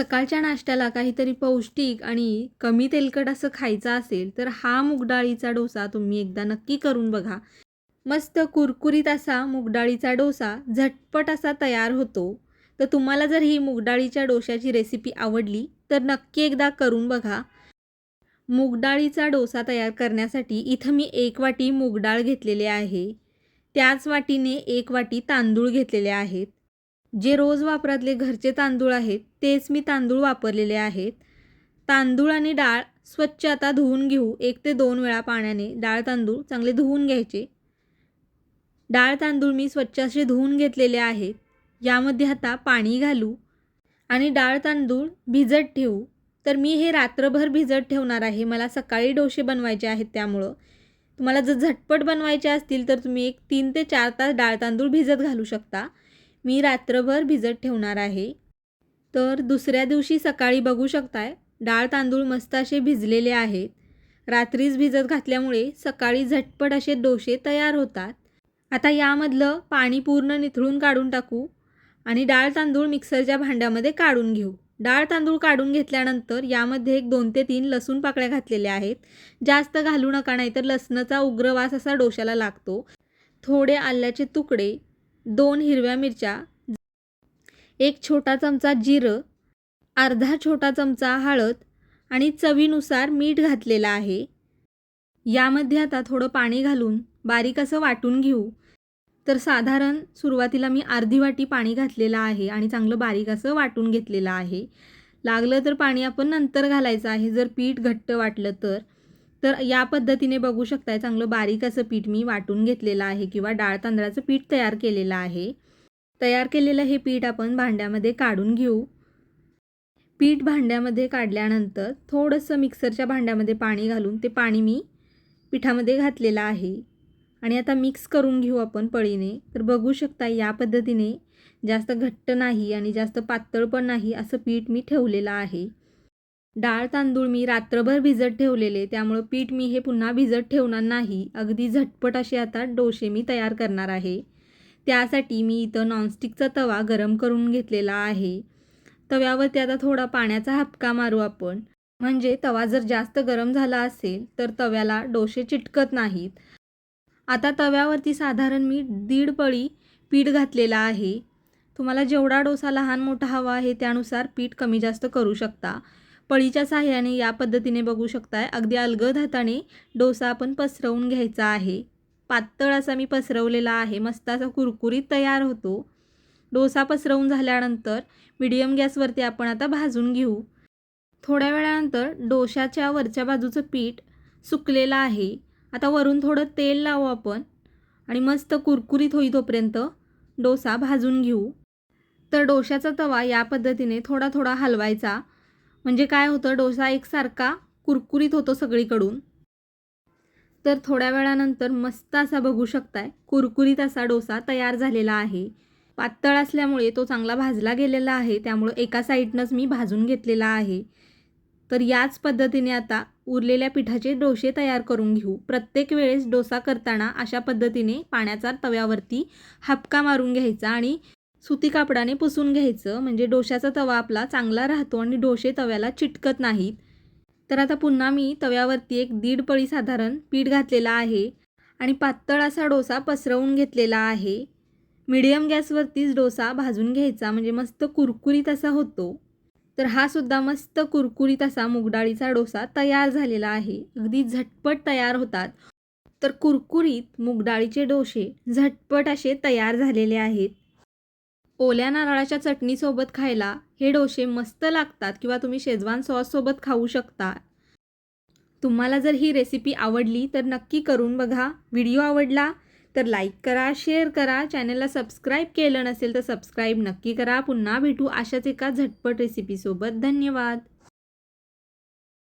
सकाळच्या नाश्त्याला काहीतरी पौष्टिक आणि कमी तेलकट असं खायचं असेल तर हा मूगडाळीचा डोसा तुम्ही एकदा नक्की करून बघा. मस्त कुरकुरीत असा मूगडाळीचा डोसा झटपट असा तयार होतो. तर तुम्हाला जर ही मूगडाळीच्या डोशाची रेसिपी आवडली तर नक्की एकदा करून बघा. मूगडाळीचा डोसा तयार करण्यासाठी इथं मी एक वाटी मूगडाळ घेतलेली आहे. त्याच वाटीने एक वाटी तांदूळ घेतलेले आहेत. जे रोज वापरातले घरचे तांदूळ आहेत तेच मी तांदूळ वापरलेले आहेत. तांदूळ आणि डाळ स्वच्छ आता धुवून घेऊ. एक ते दोन वेळा पाण्याने डाळ तांदूळ चांगले धुवून घ्यायचे. डाळ तांदूळ मी स्वच्छ असे धुवून घेतलेले आहेत. यामध्ये आता पाणी घालू आणि डाळ तांदूळ भिजत ठेवू. तर मी हे रात्रभर भिजत ठेवणार आहे. मला सकाळी डोसे बनवायचे आहेत त्यामुळं. तुम्हाला जर झटपट बनवायचे असतील तर तुम्ही एक तीन ते चार तास डाळ तांदूळ भिजत घालू शकता. मी रात्रभर भिजत ठेवणार आहे. तर दुसऱ्या दिवशी सकाळी बघू शकताय डाळ तांदूळ मस्त असे भिजलेले आहेत. रात्रीच भिजत घातल्यामुळे सकाळी झटपट असे डोसे तयार होतात. आता यामधलं पाणी पूर्ण निथळून काढून टाकू आणि डाळ तांदूळ मिक्सरच्या भांड्यामध्ये काढून घेऊ. डाळ तांदूळ काढून घेतल्यानंतर यामध्ये एक दोन ते तीन लसूण पाकळ्या घातलेल्या आहेत. जास्त घालू नका नाहीतर लसणाचा उग्र वास असा डोशाला लागतो. थोडे आल्याचे तुकडे दोन हिरव्या मिरच्या एक छोटा चमचा जिरं अर्धा छोटा चमचा हळद आणि चवीनुसार मीठ घातलेलं आहे. यामध्ये आता थोडं पाणी घालून बारीक असं वाटून घेऊ. तर साधारण सुरुवातीला मी अर्धी वाटी पाणी घातलेलं आहे आणि चांगलं बारीक असं वाटून घेतलेलं आहे. लागलं तर पाणी आपण नंतर घालायचं आहे. जर पीठ घट्ट वाटलं तर. तर या पद्धतीने बघू शकताय चांगलं बारीक असं पीठ मी वाटून घेतलेलं आहे किंवा डाळ तांदळाचं पीठ तयार केलेलं आहे. तयार केलेलं हे पीठ आपण भांड्यामध्ये काढून घेऊ. पीठ भांड्यामध्ये काढल्यानंतर थोडंसं मिक्सरच्या भांड्यामध्ये पाणी घालून ते पाणी मी पिठामध्ये घातलेलं आहे. आणि आता मिक्स करून घेऊ आपण पळीने. तर बघू शकता या पद्धतीने जास्त घट्ट नाही आणि जास्त पातळ पण नाही असं पीठ मी ठेवलेलं आहे. डाळ तांदूळ मी रात्रभर भिजत ठेवलेले त्यामुळं पीठ मी हे पुन्हा भिजत ठेवणार नाही. अगदी झटपट असे आता डोसे मी तयार करणार आहे. त्यासाठी मी इथं नॉनस्टिकचा तवा गरम करून घेतलेला आहे. तव्यावरती आता थोडा पाण्याचा हपका मारू आपण. म्हणजे तवा जर जास्त गरम झाला असेल तर तव्याला डोसे चिटकत नाहीत. आता तव्यावरती साधारण मी दीड पळी पीठ घातलेलं आहे. तुम्हाला जेवढा डोसा लहान मोठा हवा आहे त्यानुसार पीठ कमी जास्त करू शकता. पळीच्या साह्याने या पद्धतीने बघू शकताय. अगदी अलगद हाताने डोसा आपण पसरवून घ्यायचा आहे. पातळ असा मी पसरवलेला आहे. मस्त असा कुरकुरीत तयार होतो. डोसा पसरवून झाल्यानंतर मिडियम गॅसवरती आपण आता भाजून घेऊ. थोड्या वेळानंतर डोशाच्या वरच्या बाजूचं पीठ सुकलेलं आहे. आता वरून थोडं तेल लावू आपण आणि मस्त कुरकुरीत होई तोपर्यंत डोसा भाजून घेऊ. तर डोशाचा तवा या पद्धतीने थोडा थोडा हलवायचा. म्हणजे काय होतं डोसा एकसारखा कुरकुरीत होतो सगळीकडून. तर थोड्या वेळानंतर मस्त असा बघू शकताय कुरकुरीत असा डोसा तयार झालेला आहे. पातळ असल्यामुळे तो चांगला भाजला गेलेला आहे त्यामुळं एका साईडनंच मी भाजून घेतलेला आहे. तर याच पद्धतीने आता उरलेल्या पिठाचे डोसे तयार करून घेऊ. प्रत्येक वेळेस डोसा करताना अशा पद्धतीने पाण्याचा तव्यावरती हापका मारून घ्यायचा आणि सुती कापडाने पुसून घ्यायचं. म्हणजे डोशाचा तवा आपला चांगला राहतो आणि डोसे तव्याला चिटकत नाहीत. तर आता पुन्हा मी तव्यावरती एक दीड पळी साधारण पीठ घातलेला आहे आणि पातळ असा डोसा पसरवून घेतलेला आहे. मिडियम गॅसवरतीच डोसा भाजून घ्यायचा. म्हणजे मस्त कुरकुरीत असा होतो. तर हा सुद्धा मस्त कुरकुरीत असा मुगडाळीचा डोसा तयार झालेला आहे. अगदी झटपट तयार होतात. तर कुरकुरीत मुगडाळीचे डोसे झटपट असे तयार झालेले आहेत. ओल्या नारळाच्या चटणीसोबत खायला हे डोसे मस्त लागतात किंवा तुम्ही शेजवान सॉससोबत खाऊ शकता. तुम्हाला जर ही रेसिपी आवडली तर नक्की करून बघा. व्हिडिओ आवडला तर लाईक करा शेअर करा. चॅनलला सबस्क्राईब केलं नसेल तर सबस्क्राईब नक्की करा. पुन्हा भेटू अशाच एका झटपट रेसिपीसोबत. धन्यवाद.